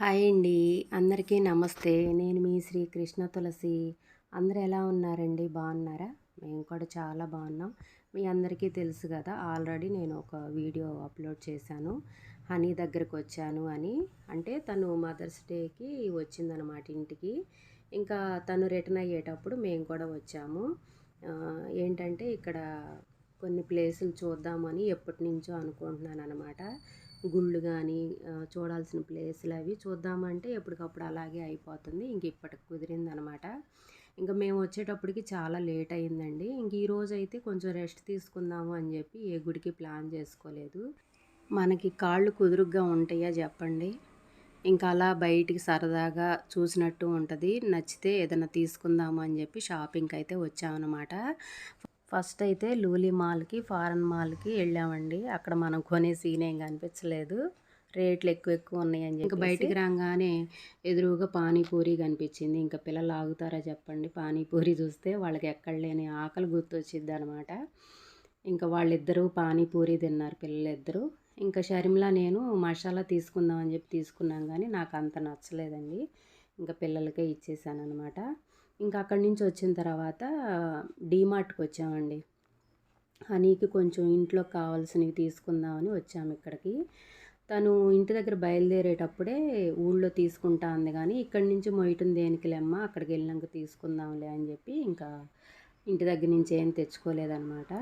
Hi అండి. అందరికీ నమస్తే. నేను మీ శ్రీ కృష్ణ తులసి. అందరూ ఎలా ఉన్నారండి? బాగున్నారా? మేము కూడా చాలా బాగున్నాం. మీ అందరికీ తెలుసు కదా ఆల్రెడీ నేను ఒక వీడియో అప్లోడ్ చేశాను. హనీ దగ్గరకు వచ్చాను అని. అంటే తను మదర్స్ డేకి వచ్చిందనమాట ఇంటికి. ఇంకా తను రిటర్న్ అయ్యేటప్పుడు మేము కూడా వచ్చాము. ఏంటంటే ఇక్కడ కొన్ని ప్లేసులు చూద్దామని ఎప్పటి నుంచో అనుకుంటున్నాను అనమాట గుళ్ళు కానీ చూడాల్సిన ప్లేసులు అవి చూద్దామంటే ఎప్పటికప్పుడు అలాగే అయిపోతుంది. ఇంక ఇప్పటికి కుదిరింది అనమాట ఇంకా మేము వచ్చేటప్పటికి చాలా లేట్ అయిందండి. ఇంక ఈరోజు అయితే కొంచెం రెస్ట్ తీసుకుందాము అని చెప్పి ఏ గుడికి ప్లాన్ చేసుకోలేదు. మనకి కాళ్ళు కుదురుగ్గా ఉంటాయా చెప్పండి. ఇంకా అలా బయటికి సరదాగా చూసినట్టు ఉంటుంది. నచ్చితే ఏదైనా తీసుకుందాము అని చెప్పి షాపింగ్కి అయితే వచ్చామన్నమాట ఫస్ట్ అయితే లూలి మాల్కి ఫారెన్ మాల్కి వెళ్ళామండి. అక్కడ మనం కొనే సీన్ ఏం కనిపించలేదు. రేట్లు ఎక్కువ ఎక్కువ ఉన్నాయని చెప్పి ఇంకా బయటికి రాగానే ఎదురుగా పానీపూరి కనిపించింది. ఇంకా పిల్లలు ఆగుతారా చెప్పండి. పానీపూరి చూస్తే వాళ్ళకి ఎక్కడ లేని ఆకలి గుర్తొచ్చింది అనమాట ఇంకా వాళ్ళిద్దరూ పానీపూరి తిన్నారు పిల్లలిద్దరూ. ఇంకా షర్మిల నేను మసాలా తీసుకుందామని చెప్పి తీసుకున్నాం కానీ నాకు అంత నచ్చలేదండి. ఇంకా పిల్లలకే ఇచ్చేసాను అనమాట ఇంకా అక్కడి నుంచి వచ్చిన తర్వాత డీమార్ట్కి వచ్చామండి. హనీకి కొంచెం ఇంట్లో కావాల్సినవి తీసుకుందామని వచ్చాము ఇక్కడికి. తను ఇంటి దగ్గర బయలుదేరేటప్పుడే ఊళ్ళో తీసుకుంటా అంది కానీ ఇక్కడి నుంచి మొయటం దేనికిలేమ్మ అక్కడికి వెళ్ళినాక తీసుకుందాంలే అని చెప్పి ఇంకా ఇంటి దగ్గర నుంచి ఏం తెచ్చుకోలేదన్నమాట.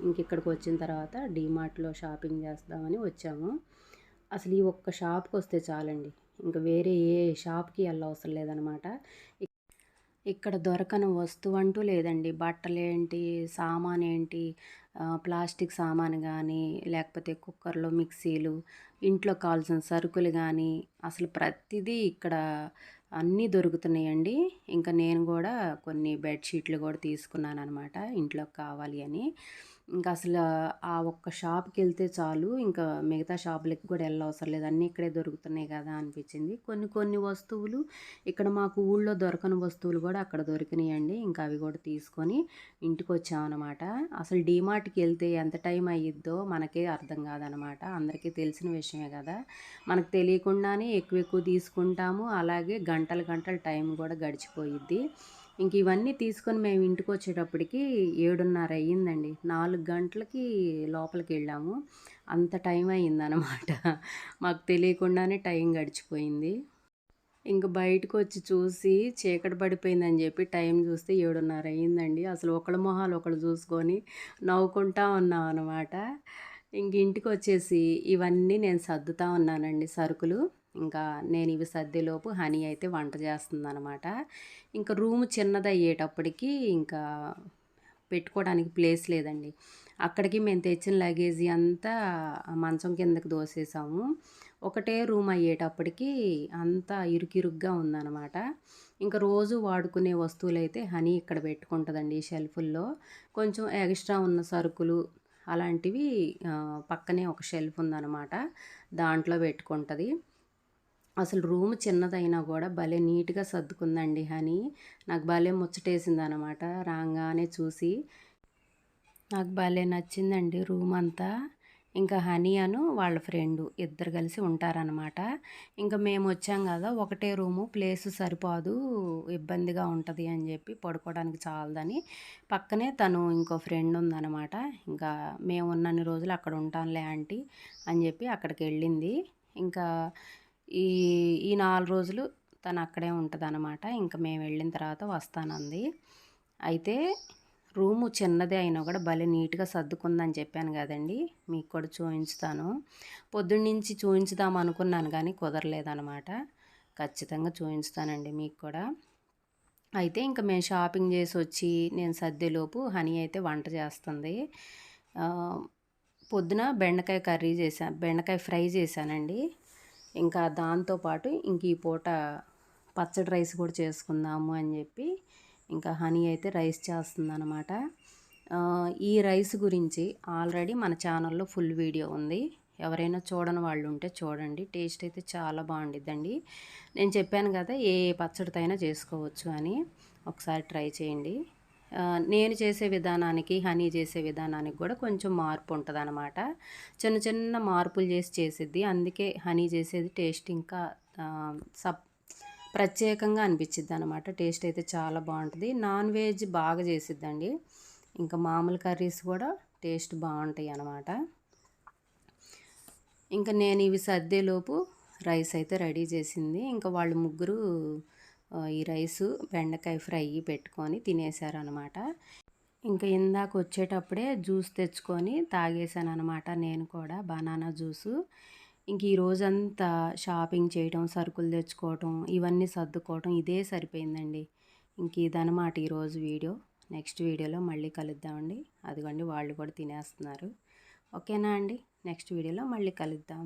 ఇంక ఇక్కడికి వచ్చిన తర్వాత డీమార్ట్లో షాపింగ్ చేద్దామని వచ్చాము. అసలు ఈ ఒక్క షాప్కి వస్తే చాలండి. ఇంకా వేరే ఏ షాప్కి వెళ్ళవసరం లేదనమాట ఇక్కడ దొరకని వస్తువు అంటూ లేదండి. బట్టలేంటి సామాన్ ఏంటి ప్లాస్టిక్ సామాన్ కానీ లేకపోతే కుక్కర్లు మిక్సీలు ఇంట్లో కావాల్సిన సరుకులు కానీ అసలు ప్రతిదీ ఇక్కడ అన్నీ దొరుకుతున్నాయండి. ఇంకా నేను కూడా కొన్ని బెడ్షీట్లు కూడా తీసుకున్నాను అనమాట ఇంట్లోకి కావాలి అని. ఇంకా అసలు ఆ ఒక్క షాప్కి వెళ్తే చాలు. ఇంకా మిగతా షాపులకి కూడా వెళ్ళవసరం లేదు. అన్నీ ఇక్కడే దొరుకుతున్నాయి కదా అనిపించింది. కొన్ని కొన్ని వస్తువులు ఇక్కడ మాకు ఊళ్ళో దొరకని వస్తువులు కూడా అక్కడ దొరికినాయండి. ఇంకా అవి కూడా తీసుకొని ఇంటికి వచ్చామన్నమాట అసలు డీమార్ట్కి వెళ్తే ఎంత టైం అయ్యిద్దో మనకే అర్థం కాదనమాట అందరికీ తెలిసిన విషయమే కదా. మనకు తెలియకుండానే ఎక్కువ ఎక్కువ తీసుకుంటాము. అలాగే గంటలు గంటలు టైం కూడా గడిచిపోయిద్ది. ఇంక ఇవన్నీ తీసుకొని మేము ఇంటికి వచ్చేటప్పటికి ఏడున్నర అయ్యిందండి. నాలుగు గంటలకి లోపలికి వెళ్ళాము అంత టైం అయ్యిందనమాట. మాకు తెలియకుండానే టైం గడిచిపోయింది. ఇంక బయటకు వచ్చి చూసి చీకటి పడిపోయిందని చెప్పి టైం చూస్తే ఏడున్నర అయ్యిందండి. అసలు ఒకళ్ళ మొహాలు ఒకళ్ళు చూసుకొని నవ్వుకుంటా ఉన్నాం అనమాట ఇంక ఇంటికి వచ్చేసి ఇవన్నీ నేను సర్దుతా ఉన్నానండి సరుకులు. ఇంకా నేను ఇవి సర్దేలోపు హనీ అయితే వంట చేస్తుంది అనమాట ఇంకా రూమ్ చిన్నది అయ్యేటప్పటికి ఇంకా పెట్టుకోవడానికి ప్లేస్ లేదండి. అక్కడికి మేము తెచ్చిన లగేజీ అంతా మంచం కిందకి దోసేసాము. ఒకటే రూమ్ అయ్యేటప్పటికి అంతా ఇరుకిరుగ్గా ఉందన్నమాట. ఇంకా రోజు వాడుకునే వస్తువులు అయితే హనీ ఇక్కడ పెట్టుకుంటుందండి షెల్ఫుల్లో. కొంచెం ఎక్స్ట్రా ఉన్న సరుకులు అలాంటివి పక్కనే ఒక షెల్ఫ్ ఉందన్నమాట. దాంట్లో పెట్టుకుంటుంది. అసలు రూమ్ చిన్నదైనా కూడా భలే నీట్గా సర్దుకుందండి హనీ. నాకు భలే ముచ్చటేసింది అనమాట రాగానే చూసి నాకు భలే నచ్చిందండి రూమ్ అంతా. ఇంకా హనీ అను వాళ్ళ ఫ్రెండ్ ఇద్దరు కలిసి ఉంటారనమాట. ఇంకా మేము వచ్చాం కదా ఒకటే రూము ప్లేస్ సరిపోదు ఇబ్బందిగా ఉంటుంది అని చెప్పి పడుకోవడానికి చాలదని. పక్కనే తను ఇంకో ఫ్రెండ్ ఉందనమాట. ఇంకా మేము ఉన్నన్ని రోజులు అక్కడ ఉంటాంలే ఆంటీ అని చెప్పి అక్కడికి వెళ్ళింది ఇంకా ఈ ఈ నాలుగు రోజులు తను అక్కడే ఉంటుంది అనమాట ఇంకా మేము వెళ్ళిన తర్వాత వస్తానంది. అయితే రూము చిన్నదే అయినా కూడా భలే నీట్గా సర్దుకుందని చెప్పాను కదండి. మీకు కూడా చూపించుతాను పొద్దున్నుంచి చూపించుదాం అనుకున్నాను కానీ కుదరలేదనమాట ఖచ్చితంగా చూపించుతానండి మీకు కూడా. అయితే ఇంకా మేము షాపింగ్ చేసి వచ్చి నేను సర్దేలోపు హనీ అయితే వంట చేస్తుంది. పొద్దున బెండకాయ కర్రీ చేశాను బెండకాయ ఫ్రై చేశానండి. ఇంకా దాంతోపాటు ఇంక ఈ పూట పచ్చడి రైస్ కూడా చేసుకుందాము అని చెప్పి ఇంకా హనీ అయితే రైస్ చేస్తుంది అనమాట ఈ రైస్ గురించి ఆల్రెడీ మన ఛానల్లో ఫుల్ వీడియో ఉంది. ఎవరైనా చూడని వాళ్ళు ఉంటే చూడండి. టేస్ట్ అయితే చాలా బాగుండిద్దండి. నేను చెప్పాను కదా ఏ పచ్చడితో అయినా చేసుకోవచ్చు అని. ఒకసారి ట్రై చేయండి. నేను చేసే విధానానికి హనీ చేసే విధానానికి కూడా కొంచెం మార్పు ఉంటుంది అనమాట చిన్న చిన్న మార్పులు చేసి చేసిద్ది. అందుకే హనీ చేసేది టేస్ట్ ఇంకా సప్ ప్రత్యేకంగా అనిపించిద్ది అనమాట టేస్ట్ అయితే చాలా బాగుంటుంది. నాన్ వెజ్ బాగా చేసిద్దండి. ఇంకా మామూలు కర్రీస్ కూడా టేస్ట్ బాగుంటాయి అన్నమాట ఇంకా నేను ఇవి సర్దేలోపు రైస్ అయితే రెడీ చేసింది. ఇంకా వాళ్ళు ముగ్గురు ఈ రైసు బెండకాయ ఫ్రై పెట్టుకొని తినేశారనమాట ఇంకా ఇందాక వచ్చేటప్పుడే జ్యూస్ తెచ్చుకొని తాగేశాను అనమాట నేను కూడా బనానా జ్యూసు. ఇంక ఈ రోజంతా షాపింగ్ చేయడం సరుకులు తెచ్చుకోవటం ఇవన్నీ సర్దుకోవటం ఇదే సరిపోయిందండి. ఇంక ఇదనమాట ఈరోజు వీడియో. నెక్స్ట్ వీడియోలో మళ్ళీ కలుద్దామండి. అదిగోండి వాళ్ళు కూడా తినేస్తున్నారు. ఓకేనా అండి? నెక్స్ట్ వీడియోలో మళ్ళీ కలుద్దాం.